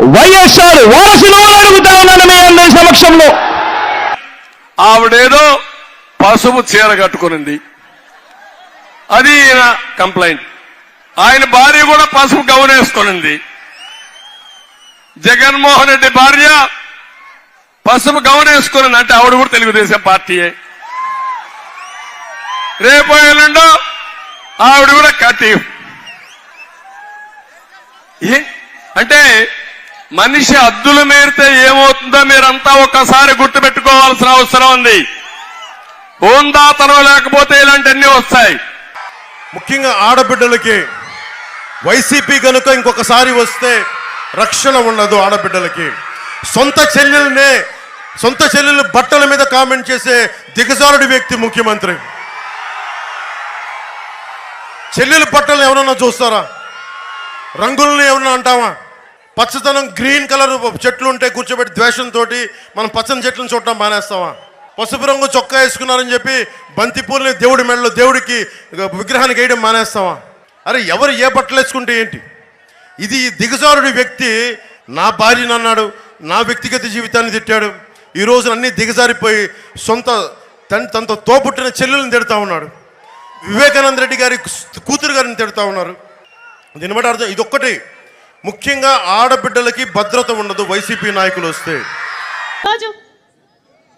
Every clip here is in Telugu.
వైఎస్ఆర్ వారసులు అని అడుగుతా ఉన్నాను మీ అందరి సమక్షంలో. ఆవిడేదో పసుపు చీర కట్టుకునింది. అది ఈయన కంప్లైంట్. ఆయన భార్య కూడా పసుపు గౌనేసుకునింది జగన్మోహన్ రెడ్డి భార్య పసుపు గౌన్ అంటే ఆవిడ కూడా తెలుగుదేశం పార్టీయే. రేపు ఎల్లుండో ఆవిడ కూడా కట్టి అంటే మనిషి అద్దులు మేరితే ఏమవుతుందో మీరంతా ఒక్కసారి గుర్తుపెట్టుకోవాల్సిన అవసరం ఉంది. హోందాతనం లేకపోతే ఇలాంటివన్నీ వస్తాయి. ముఖ్యంగా ఆడబిడ్డలకి వైసీపీ కనుక ఇంకొకసారి వస్తే రక్షణ ఉండదు ఆడబిడ్డలకి. సొంత చెల్లెలనే సొంత చెల్లెలు బట్టల మీద కామెంట్ చేసే దిగజారుడి వ్యక్తి ముఖ్యమంత్రి. చెల్లెలు బట్టలు ఎవరన్నా చూస్తారా? రంగులను ఏమన్నా అంటావా? పచ్చదనం గ్రీన్ కలర్ చెట్లు ఉంటే కూర్చోబెట్టి ద్వేషంతో మనం పచ్చని చెట్లను చూడటం మానేస్తావా? పసుపు రంగు చొక్కా వేసుకున్నారని చెప్పి బంతిపూలని దేవుడి మెడలో దేవుడికి విగ్రహానికి వేయడం మానేస్తావా? అరే ఎవరు ఏ బట్టలు వేసుకుంటే ఏంటి? ఇది దిగజారుడి వ్యక్తి నా భార్యను అన్నాడు నా వ్యక్తిగత జీవితాన్ని తిట్టాడు. ఈ రోజు దిగజారిపోయి సొంత తన తనతో తోపుట్టిన చెల్లెలను తిడతా ఉన్నాడు. వివేకానంద రెడ్డి గారి కూతురు గారిని తిడతా ఉన్నారు. దీన్ని బట్టి అర్థం ఇదొక్కటి ముఖ్యంగా ఆడబిడ్డలకి భద్రత ఉండదు వైసీపీ నాయకులు వస్తే. రోజు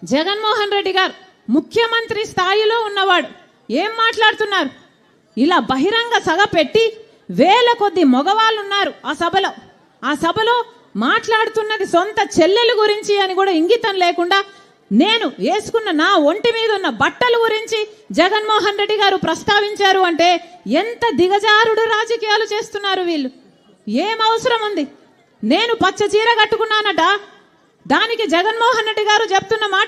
జగన్మోహన్ రెడ్డి గారు ముఖ్యమంత్రి స్థాయిలో ఉన్నవాడు ఏం మాట్లాడుతున్నారు? ఇలా బహిరంగ సభ పెట్టి వేల కొద్ది మగవాళ్ళు ఉన్నారు ఆ సభలో. ఆ సభలో మాట్లాడుతున్నది సొంత చెల్లెలు గురించి అని కూడా ఇంగితం లేకుండా నేను వేసుకున్న నా ఒంటి మీద ఉన్న బట్టల గురించి జగన్మోహన్ రెడ్డి గారు ప్రస్తావించారు అంటే ఎంత దిగజారుడు రాజకీయాలు చేస్తున్నారు వీళ్ళు? ఏం అవసరం ఉంది నేను పచ్చ చీర కట్టుకున్నానట. దానికి జగన్మోహన్ రెడ్డి గారు చెప్తున్న మాట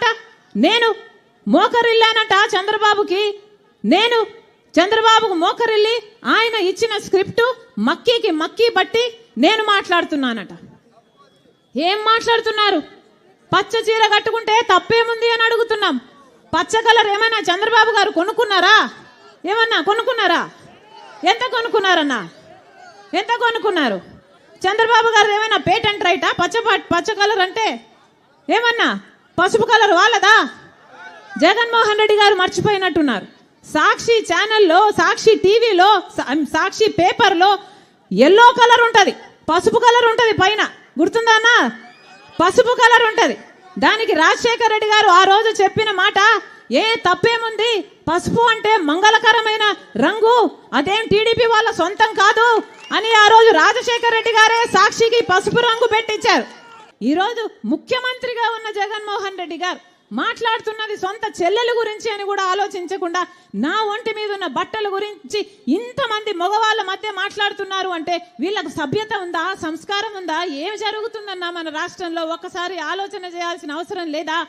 నేను మోకరిల్లానట చంద్రబాబుకి. నేను చంద్రబాబుకు మోకరిల్లి ఆయన ఇచ్చిన స్క్రిప్టు మక్కీకి మక్కీ బట్టి నేను మాట్లాడుతున్నానట. ఏం మాట్లాడుతున్నారు? పచ్చ చీర కట్టుకుంటే తప్పేముంది అని అడుగుతున్నాం. పచ్చ కలర్ ఏమైనా చంద్రబాబు గారు కొనుక్కున్నారా? ఏమన్నా కొనుక్కున్నారా? ఎంత కొనుక్కున్నారన్నా? ఎంత కొనుక్కున్నారు? చంద్రబాబు గారు ఏమైనా పేటెంట్ రైటా పచ్చ పచ్చ కలర్ అంటే ఏమన్నా? పసుపు కలర్ వాళ్ళదా? జగన్మోహన్ రెడ్డి గారు మర్చిపోయినట్టున్నారు. సాక్షి ఛానల్లో సాక్షి టీవీలో సాక్షి పేపర్లో ఎల్లో కలర్ ఉంటుంది. పసుపు కలర్ ఉంటుంది పైన. గుర్తుందా పసుపు కలర్ ఉంటుంది. దానికి రాజశేఖర రెడ్డి గారు ఆ రోజు చెప్పిన మాట ఏ తప్పేముంది? పసుపు అంటే మంగళకరమైన రంగు. అదేం టీడీపీ వాళ్ళ సొంతం కాదు. అని ఆ రోజు రాజశేఖర రెడ్డి గారే సాక్షికి పసుపు రంగు పెట్టించారు. ఈరోజు ముఖ్యమంత్రిగా ఉన్న జగన్మోహన్ రెడ్డి గారు మాట్లాడుతున్నది సొంత చెల్లెల గురించి అని కూడా ఆలోచించకుండా నా ఒంటి మీద ఉన్న బట్టల గురించి ఇంతమంది మగవాళ్ళ మధ్య మాట్లాడుతున్నారు అంటే వీళ్ళకు సభ్యత ఉందా సంస్కారం ఉందా ఏం జరుగుతుందన్నా మన రాష్ట్రంలో? ఒక్కసారి ఆలోచన చేయాల్సిన అవసరం లేదా?